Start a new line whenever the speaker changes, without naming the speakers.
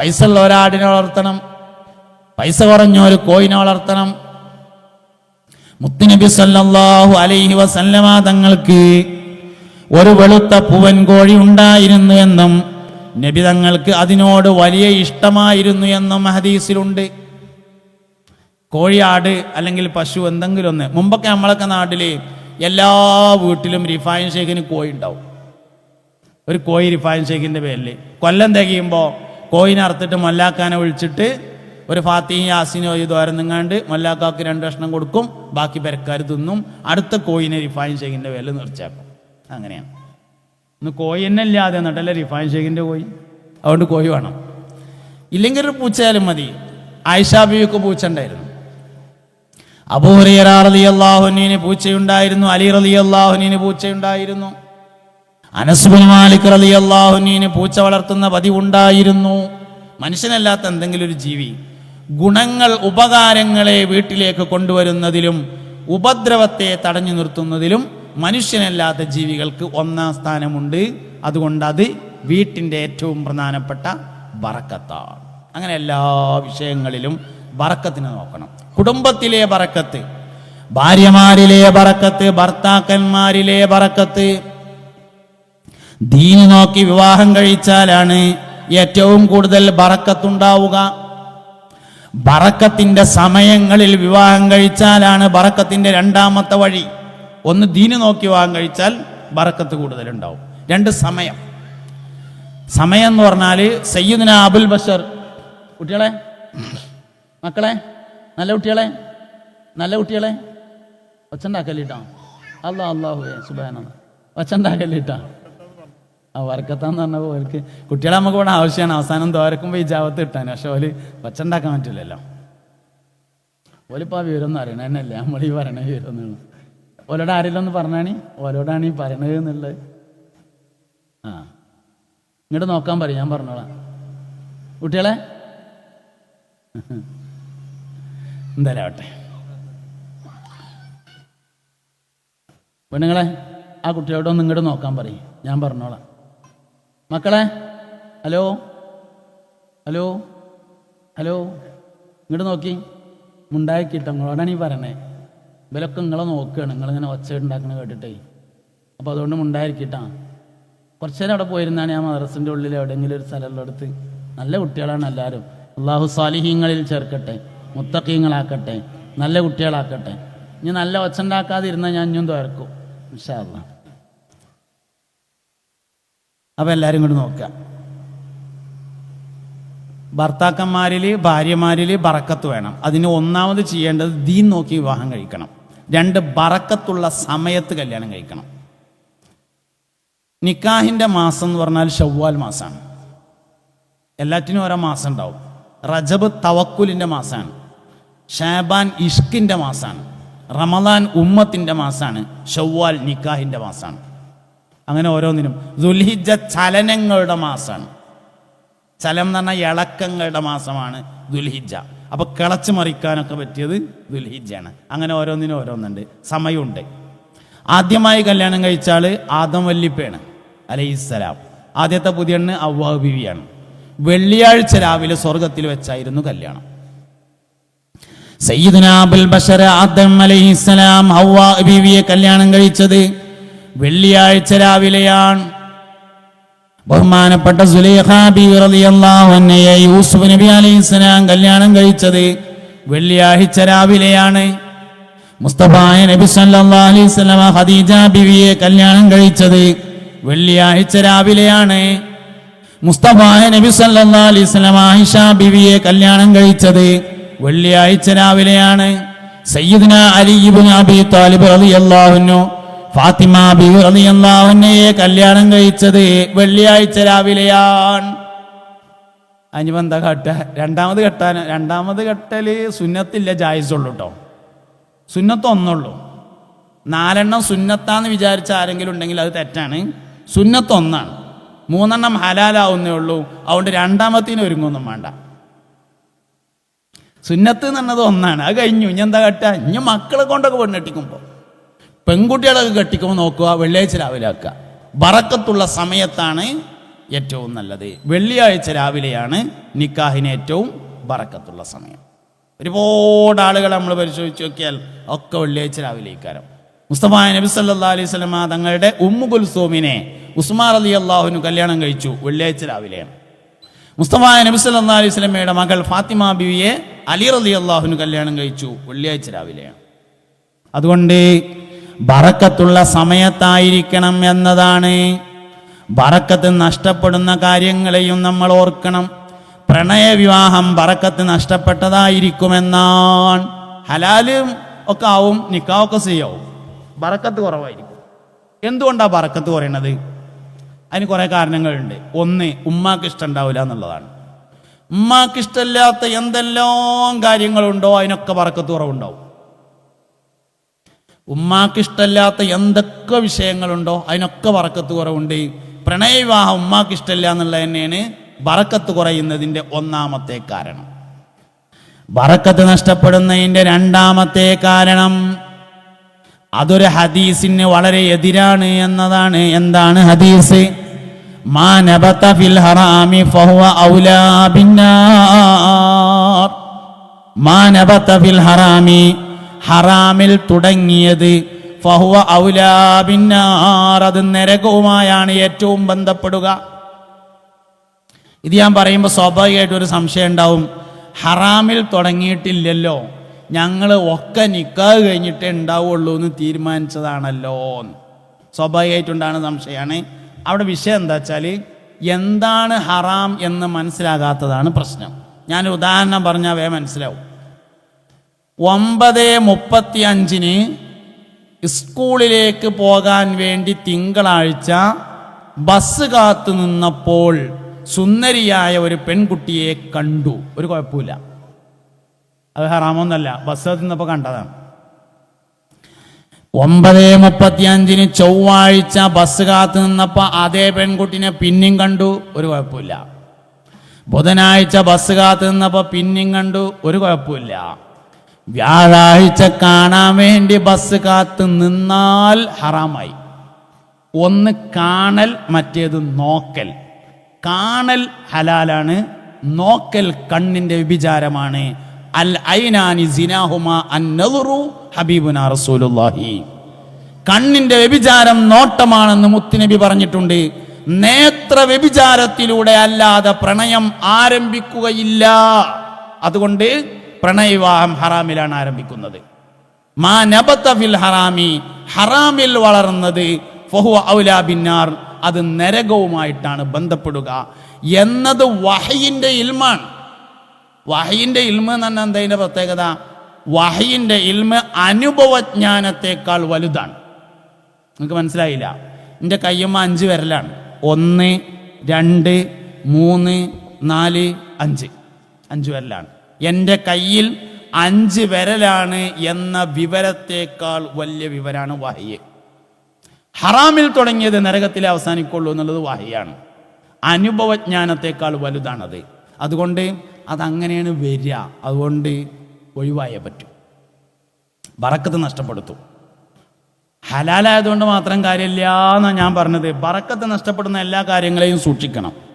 പൈസ ഉള്ള ഒരാടിനെ വളർത്തണം. പൈസ കുറഞ്ഞ ഒരു കോയിനെ വളർത്തണം. മുത്തുനബി സല്ലാഹു അലൈഹി വസല്ലമ തങ്ങൾക്ക് ഒരു വെളുത്ത പൂവൻ കോഴി ഉണ്ടായിരുന്നു എന്നും നബി തങ്ങൾക്ക് അതിനോട് വലിയ ഇഷ്ടമായിരുന്നു എന്നും ഹദീസിലുണ്ട്. കോഴിയാട് അല്ലെങ്കിൽ പശു എന്തെങ്കിലും ഒന്ന്. മുമ്പൊക്കെ നമ്മളൊക്കെ നാട്ടിൽ എല്ലാ വീട്ടിലും റിഫായിൻ ഷേഖിന് കോഴി ഉണ്ടാവും. ഒരു കോഴി റിഫായിൻ ഷേഖിന്റെ പേരിൽ കൊല്ലം തികയുമ്പോൾ കോയിനെ അറുത്തിട്ട് മല്ലാക്കാനെ വിളിച്ചിട്ട് ഒരു ഫാത്തിയും യാസിനോ നിങ്ങാണ്ട് മല്ലാക്കാക്ക് രണ്ട് കഷ്ണം കൊടുക്കും ബാക്കി പെരക്കാർ തിന്നും. അടുത്ത കോയിനെ റിഫൈൻ ഷെയ്ഖിന്റെ വില നിർച്ചാക്കും അങ്ങനെയാണ്. ഇന്ന് തന്നെ ഇല്ലാതെ എന്നിട്ടല്ലേ റിഫൈൻ ഷെയ്ഖിന്റെ കോയി? അതുകൊണ്ട് കോയി വേണം. ഇല്ലെങ്കിൽ ഒരു പൂച്ചയാലും മതി. ആയിഷാബിയൊക്കെ പൂച്ച ഉണ്ടായിരുന്നു. അബൂറിയറാഹുനിന് പൂച്ചയുണ്ടായിരുന്നു. അലി റലി അള്ളാഹുനീന് പൂച്ചയുണ്ടായിരുന്നു. അനസുബിൻ മാലിക് പൂച്ച വളർത്തുന്ന പതിവുണ്ടായിരുന്നു മനുഷ്യനല്ലാത്ത എന്തെങ്കിലും ഒരു ജീവി ഗുണങ്ങൾ ഉപകാരങ്ങളെ വീട്ടിലേക്ക് കൊണ്ടുവരുന്നതിലും ഉപദ്രവത്തെ തടഞ്ഞു നിർത്തുന്നതിലും മനുഷ്യനല്ലാത്ത ജീവികൾക്ക് ഒന്നാം സ്ഥാനമുണ്ട്. അതുകൊണ്ട് അത് വീട്ടിന്റെ ഏറ്റവും പ്രധാനപ്പെട്ട ബറക്കത്താണ്. അങ്ങനെ എല്ലാ വിഷയങ്ങളിലും ബറക്കത്തിന് നോക്കണം. കുടുംബത്തിലെ ബറക്കത്ത് ഭാര്യമാരിലെ ബറക്കത്ത് ഭർത്താക്കന്മാരിലെ ബറക്കത്ത് ദീന് നോക്കി വിവാഹം കഴിച്ചാലാണ് ഏറ്റവും കൂടുതൽ ബറക്കത്തുണ്ടാവുക. ബറക്കത്തിന്റെ സമയങ്ങളിൽ വിവാഹം കഴിച്ചാലാണ് ബറക്കത്തിന്റെ രണ്ടാമത്തെ വഴി. ഒന്ന് ദീന് നോക്കി വിവാഹം കഴിച്ചാൽ ബറക്കത്ത് കൂടുതലുണ്ടാവും. രണ്ട് സമയം. സമയം എന്ന് പറഞ്ഞാൽ സയ്യിദിന അബുൽ ബഷർ. കുട്ടികളെ മക്കളെ നല്ല കുട്ടികളെ നല്ല കുട്ടികളെ. ഒച്ചണ്ടാക്കല്ലിട്ടോ? അല്ലാ അള്ളാഹു സുബാന ഒച്ചണ്ടാക്കല്ലിട്ടോ? വർക്കത്താന്ന് പറഞ്ഞപ്പോൾ അവർക്ക് കുട്ടികളെ നമുക്ക് ഇവിടെ ആവശ്യമാണ് അവസാനം തോരക്കുമ്പോൾ ഈ ജാവത്ത് കിട്ടാൻ പക്ഷെ ഓൽ വച്ചുണ്ടാക്കാൻ പറ്റില്ലല്ലോ. ഓലിപ്പോൾ ആ വിവരം ഒന്നും അറിയണ തന്നെയല്ലേ. നമ്മൾ ഈ പറയണ വിവരം ഓലോട് ആരെങ്കിലും ഒന്ന് പറഞ്ഞാണി? ഓലോടാണ് ഈ പറയണത് എന്നുള്ളത്. ആ. ഇങ്ങോട്ട് നോക്കാൻ പറയും. ഞാൻ പറഞ്ഞോളാം. കുട്ടികളെ? എന്തായാലും ആവട്ടെ പെണ്ണുങ്ങളെ ആ കുട്ടിയോടൊന്ന് ഇങ്ങോട്ട് നോക്കാൻ പറയും. ഞാൻ പറഞ്ഞോളാം. മക്കളെ ഹലോ? ഹലോ? ഹലോ? ഇങ്ങോട്ട് നോക്കി. മുണ്ടാക്കിയിട്ട് നിങ്ങളോടാണ് ഈ പറയണേ. ഇവരൊക്കെ നിങ്ങളെ നോക്കുകയാണ് നിങ്ങളിങ്ങനെ ഒച്ച ഉണ്ടാക്കണ കേട്ടിട്ടേ. അപ്പോൾ അതുകൊണ്ട് മുണ്ടായിരിക്കട്ടാ. കുറച്ച് നേരം അവിടെ പോയിരുന്നാണ് ഞാൻ മദ്രസിന്റെ ഉള്ളിൽ എവിടെയെങ്കിലും ഒരു സ്ഥലമുള്ളടുത്ത്. നല്ല കുട്ടികളാണ് എല്ലാവരും. അള്ളാഹു സാലിഹീങ്ങളിൽ ചേർക്കട്ടെ. മുത്തക്കീങ്ങളാക്കട്ടെ നല്ല കുട്ടികളാക്കട്ടെ. ഇനി നല്ല ഒച്ച ഉണ്ടാക്കാതിരുന്നാൽ ഞാൻ ഇനിയും തുറക്കും ഇൻഷാല്ല അപ്പം എല്ലാവരും കൂടി നോക്കുക. ഭർത്താക്കന്മാരിൽ ഭാര്യമാരിൽ ബറക്കത്ത് വേണം. അതിന് ഒന്നാമത് ചെയ്യേണ്ടത് ദീൻ നോക്കി വിവാഹം കഴിക്കണം. രണ്ട് ബറക്കത്തുള്ള സമയത്ത് കല്യാണം കഴിക്കണം. നിക്കാഹിന്റെ മാസം എന്ന് പറഞ്ഞാൽ ഷവ്വാൽ മാസമാണ് എല്ലാറ്റിനും ഓരോ മാസം ഉണ്ടാവും. റജബ് തവക്കുലിന്റെ മാസമാണ് ഷാബാൻ ഇഷ്കിന്റെ മാസമാണ് റമദാൻ ഉമ്മത്തിന്റെ മാസമാണ് ഷവ്വാൽ നിക്കാഹിന്റെ മാസമാണ് അങ്ങനെ ഓരോന്നിനും. ദുൽഹിജ ചലനങ്ങളുടെ മാസമാണ് ചലം എന്ന് പറഞ്ഞാൽ ഇളക്കങ്ങളുടെ മാസമാണ് ദുൽഹിജ അപ്പൊ കിളച്ച് മറിക്കാനൊക്കെ പറ്റിയത് ദുൽഹിജയാണ് അങ്ങനെ ഓരോന്നിനും ഓരോന്നുണ്ട്. സമയമുണ്ട്. ആദ്യമായി കല്യാണം കഴിച്ചാൽ ആദം വല്ലിപ്പയാണ് അലൈഹിസ്സലാം. ആദ്യത്തെ പുതിയണ്ണ് അവ്വാ ബിവിയാണ്. വെള്ളിയാഴ്ച രാവിലെ സ്വർഗത്തിൽ വെച്ചായിരുന്നു കല്യാണം. സയ്യിദുന അബുൽ ബഷർ ആദം അലൈഹിസ്സലാം ഹവ്വാ ബിവിയെ കല്യാണം കഴിച്ചത് വെള്ളിയാഴ്ച രാവിലെയാണ്. ബഹുമാനപ്പെട്ട അൻഹയെ യൂസുഫ് നബി അലൈഹിസ്സലാം കല്യാണം കഴിച്ചത് വെള്ളിയാഴ്ച രാവിലെയാണ്. മുസ്തഫായ നബി സല്ലല്ലാഹു അലൈഹി വസല്ലമ ഖദീജ ബിവിയെ കല്യാണം കഴിച്ചത് വെള്ളിയാഴ്ച രാവിലെയാണ്. മുസ്തഫായ നബി സല്ലാ അലൈഹി വസല്ലമ ആയിഷ ബിവിയെ കല്യാണം കഴിച്ചത് വെള്ളിയാഴ്ച രാവിലെയാണ്. സയ്യിദ്ന അലി ഇബ്നു അബി താലിബ് റളിയല്ലാഹു അൻഹു ഫാത്തിമ അൻഹയെ കല്യാണം കഴിച്ചത് വെള്ളിയാഴ്ച രാവിലെയാണ്. അതിനിപ്പോ എന്താ കട്ട രണ്ടാമത് കെട്ടാൻ രണ്ടാമത് കെട്ടൽ സുന്നത്തില്ല ജായസുള്ളൂ കേട്ടോ സുന്നത്ത് ഒന്നുള്ളൂ. നാലെണ്ണം സുന്നത്താന്ന് വിചാരിച്ച ആരെങ്കിലും ഉണ്ടെങ്കിൽ അത് തെറ്റാണ്. സുന്നത്ത് ഒന്നാണ്. മൂന്നെണ്ണം ഹലാലാവുന്നേ ഉള്ളൂ. അതുകൊണ്ട് രണ്ടാമത്തിന് ഒരുങ്ങൊന്നും വേണ്ട. സുന്നത്ത് എന്ന് പറഞ്ഞത് ഒന്നാണ്. അത് കഴിഞ്ഞു. ഇനി എന്താ കെട്ടുക ഇനി മക്കളെ കൊണ്ടൊക്കെ പെണ്ണെട്ടിക്കുമ്പോൾ പെൺകുട്ടികളൊക്കെ കെട്ടിക്കുമ്പോൾ നോക്കുക വെള്ളിയാഴ്ച രാവിലെ ആക്കുക. ബറക്കത്തുള്ള സമയത്താണ് ഏറ്റവും നല്ലത്. വെള്ളിയാഴ്ച രാവിലെയാണ് നിക്കാഹിന് ഏറ്റവും ബറക്കത്തുള്ള സമയം. ഒരുപാട് ആളുകൾ നമ്മൾ പരിശോധിച്ച് നോക്കിയാൽ ഒക്കെ വെള്ളിയാഴ്ച രാവിലെ ഇക്കാരം മുസ്തഫ നബി സല്ലാ അലൈഹി സ്വലമ തങ്ങളുടെ ഉമ്മു കുൽസോമിനെ ഉസ്മാർ അലി അള്ളാഹുവിന് കല്യാണം കഴിച്ചു വെള്ളിയാഴ്ച രാവിലെയാണ്. മുസ്തഫ നബി സല്ലാ അലൈഹി സ്വലമയുടെ മകൾ ഫാത്തിമ ബിവിയെ അലി അലി അള്ളാഹുവിന് കല്യാണം കഴിച്ചു വെള്ളിയാഴ്ച രാവിലെയാണ്. അതുകൊണ്ട് ബറക്കത്തുള്ള സമയത്തായിരിക്കണം എന്നതാണ്. ബറക്കത്ത് നഷ്ടപ്പെടുന്ന കാര്യങ്ങളെയും നമ്മൾ ഓർക്കണം. പ്രണയവിവാഹം ബറക്കത്ത് നഷ്ടപ്പെട്ടതായിരിക്കുമെന്നാണ്. ഹലാലും ഒക്കെ ആവും നിക്കാവൊക്കെ ചെയ്യാവും ബറക്കത്ത് കുറവായിരിക്കും. എന്തുകൊണ്ടാണ് ബറക്കത്ത് കുറയണത്? അതിന് കുറേ കാരണങ്ങളുണ്ട്. ഒന്ന് ഉമ്മാക്ക് ഇഷ്ടം ഉണ്ടാവില്ല എന്നുള്ളതാണ്. ഉമ്മാക്ക് ഇഷ്ടമില്ലാത്ത എന്തെല്ലാം കാര്യങ്ങളുണ്ടോ അതിനൊക്കെ ബറക്കത്ത് കുറവുണ്ടാവും. ഉമ്മാക്ക് ഇഷ്ടമില്ലാത്ത എന്തൊക്കെ വിഷയങ്ങളുണ്ടോ അതിനൊക്കെ വറക്കത്ത് കുറവുണ്ട്. പ്രണയവിവാഹം ഉമ്മാക്ക് ഇഷ്ടമില്ല എന്നുള്ളത് തന്നെയാണ് വറക്കത്ത് കുറയുന്നതിന്റെ ഒന്നാമത്തെ കാരണം. വറക്കത്ത് നഷ്ടപ്പെടുന്നതിന്റെ രണ്ടാമത്തെ കാരണം അതൊരു ഹദീസിന് വളരെ എതിരാണ് എന്നതാണ്. എന്താണ് ഹദീസ്? ഫിൽ ഹറാമി ഫഹുവ ഔലാ ബിന്നാർ. ഫിൽ ഹറാമി ഹറാമിൽ തുടങ്ങിയത്. ഫഹുവ ഔലാ ബിന്നാർ. അത് നരകവുമായാണ് ഏറ്റവും ബന്ധപ്പെടുക. ഇത് ഞാൻ പറയുമ്പോൾ സ്വാഭാവികമായിട്ട് ഒരു സംശയം ഉണ്ടാവും. ഹറാമിൽ തുടങ്ങിയിട്ടില്ലല്ലോ. ഞങ്ങൾ ഒക്കെ നിക്കാഹ് കഴിഞ്ഞിട്ടേ ഉണ്ടാവുള്ളൂ എന്ന് തീരുമാനിച്ചതാണല്ലോ സ്വാഭാവികമായിട്ടുണ്ടാകുന്ന സംശയമാണ്. അവിടെ വിഷയം എന്താ വെച്ചാൽ എന്താണ് ഹറാം എന്ന് മനസ്സിലാകാത്തതാണ് പ്രശ്നം. ഞാൻ ഉദാഹരണം പറഞ്ഞാൽ വേ മനസ്സിലാവും. ഒമ്പത് മുപ്പത്തി അഞ്ചിന് സ്കൂളിലേക്ക് പോകാൻ വേണ്ടി തിങ്കളാഴ്ച ബസ് കാത്തു നിന്നപ്പോൾ സുന്ദരിയായ ഒരു പെൺകുട്ടിയെ കണ്ടു. ഒരു കുഴപ്പമില്ല. അത് ഹറാമൊന്നല്ല ബസ് നിന്നപ്പോൾ കണ്ടതാണ്. ഒമ്പത് മുപ്പത്തി അഞ്ചിന് ചൊവ്വാഴ്ച ബസ് കാത്തു നിന്നപ്പോൾ അതേ പെൺകുട്ടിനെ പിന്നെയും കണ്ടു. ഒരു കുഴപ്പമില്ല. ബുധനാഴ്ച ബസ് കാത്തു നിന്നപ്പോൾ പിന്നെയും കണ്ടു. ഒരു കുഴപ്പമില്ല. വ്യാഴാഴ്ച കാണാൻ വേണ്ടി ബസ് കാത്ത് നിന്നാൽ ഹറാമായി. ഒന്ന് കാണൽ മറ്റേത് നോക്കൽ. കാണൽ ഹലാലാണ് നോക്കൽ കണ്ണിന്റെ വ്യഭിചാരമാണ്. അൽ ഐനാനി ഹബീബുന റസൂലുള്ളാഹി. കണ്ണിന്റെ വ്യഭിചാരം നോട്ടമാണെന്ന് മുത്തുനബി പറഞ്ഞിട്ടുണ്ട്. നേത്ര വ്യഭിചാരത്തിലൂടെ അല്ലാതെ പ്രണയം ആരംഭിക്കുകയില്ല. അതുകൊണ്ട് പ്രണയവിവാഹം ഹറാമിലാണ് ആരംഭിക്കുന്നത്. മാ നബത്ത ഫിൽ ഹറാമി ഹറാമിൽ വളർന്നത് ഫഹു ഔലാ ബിന്നാർ അത് നരകവുമായിട്ടാണ് ബന്ധപ്പെടുക എന്നത് വഹയിന്റെ ഇൽമാണ്. വഹയിന്റെ ഇൽമ എന്ന് പറഞ്ഞാൽ എന്താ അതിന്റെ പ്രത്യേകത? വഹയിന്റെ ഇൽമ അനുഭവജ്ഞാനത്തെക്കാൾ വലുതാണ്. നിങ്ങൾക്ക് മനസ്സിലായില്ല? എന്റെ കയ്യമ്മ അഞ്ച് വിരലാണ്. ഒന്ന് രണ്ട് മൂന്ന് നാല് അഞ്ച്. അഞ്ച് വിരലാണ്. എന്റെ കയ്യിൽ അഞ്ച് വിരലാണ് എന്ന വിവരത്തേക്കാൾ വലിയ വിവരമാണ് വാഹിയെ ഹറാമിൽ തുടങ്ങിയത് നരകത്തിലെ അവസാനിക്കുള്ളൂ എന്നുള്ളത് വാഹിയാണ്. അനുഭവജ്ഞാനത്തെക്കാൾ വലുതാണത്. അതുകൊണ്ട് അതങ്ങനെയാണ് വരിക. അതുകൊണ്ട് ഒഴിവായേ പറ്റും. ബറക്കത്ത് നഷ്ടപ്പെടുത്തും. ഹലാലായതുകൊണ്ട് മാത്രം കാര്യമില്ല എന്നാണ് ഞാൻ പറഞ്ഞത്. ബറക്കത്ത് നഷ്ടപ്പെടുന്ന എല്ലാ കാര്യങ്ങളെയും സൂക്ഷിക്കണം.